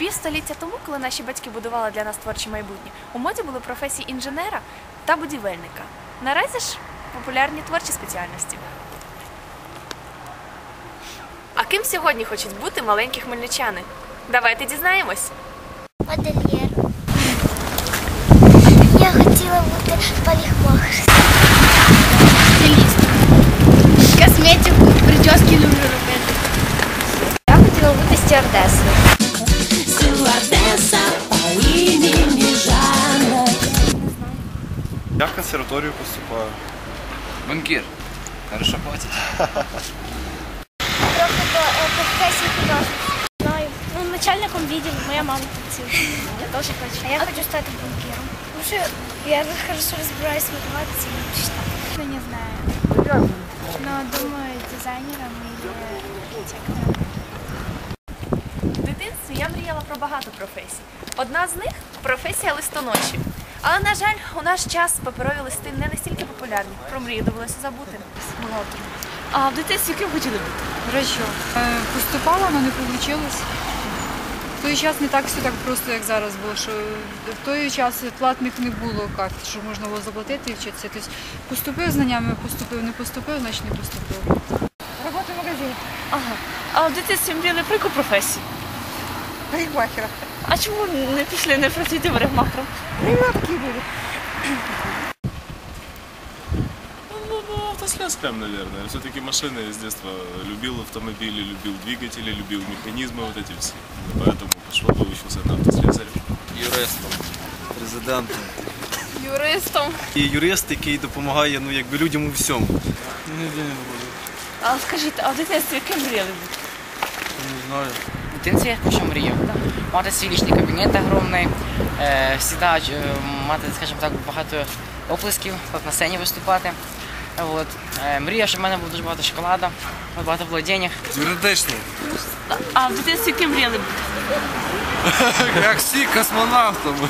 Півстоліття тому, коли наші батьки будували для нас творче майбутнє, у моді були професії інженера та будівельника. Наразі ж популярні творчі спеціальності. А ким сьогодні хочуть бути маленькі хмельничани? Давайте дізнаємось. Модельєр. Я хотіла бути парикмахером. Косметику, прически люблю робити. Я хотіла бути стюардесою. Я в консерваторію поступаю. Банкір. Хорошо. Знаю. Ну, начальником відділу, моя мама працює. Я теж хочу. А я хочу стати банкіром. Тому що я хорошо розбираюсь в математиці і люблю читати. Ну, не знаю. Но думаю, дизайнером или архитектором. В дитинстві я мріяла про багато професій. Одна з них професія листоноші. Але, на жаль, у наш час паперові листи не настільки популярні. Про мрію довелося забути. А в дитинстві ким хотіли бути? Врачом. Е, Поступала, але не вийшло. В той час не так все так просто, як зараз було, що в той час платних не було карт, що можна було заплатити і вчитися. Тобто поступив знаннями, поступив, не поступив, значить не поступив. Робота в магазині. Ага. А в дитинстві мріяли про яку професію? Парикмахера. А чому не пішли, не працюєте парикмахером? Ну, ну, автослесарем, наверное. Все-таки машины я с детства любил автомобили, любил двигатели, любил механизмы вот эти все. Поэтому пошел выучился на автослесаря. Юристом, президентом. Юристом. І юрист, який допомагає ну, якби людям у всьому. А скажіть, а в дитинстві ким мріяли бути? Не знаю. Дитинстві що мріяв? Мати свій лічний кабінет огромний, е, всегда, е, мати, скажімо так, багато оплесків, як на сцені виступати. От. Е, мріяв, щоб в мене було дуже багато шоколада, багато було денег. Юридичний. А в дитинстві ким мріяли бути? Як всі космонавтами.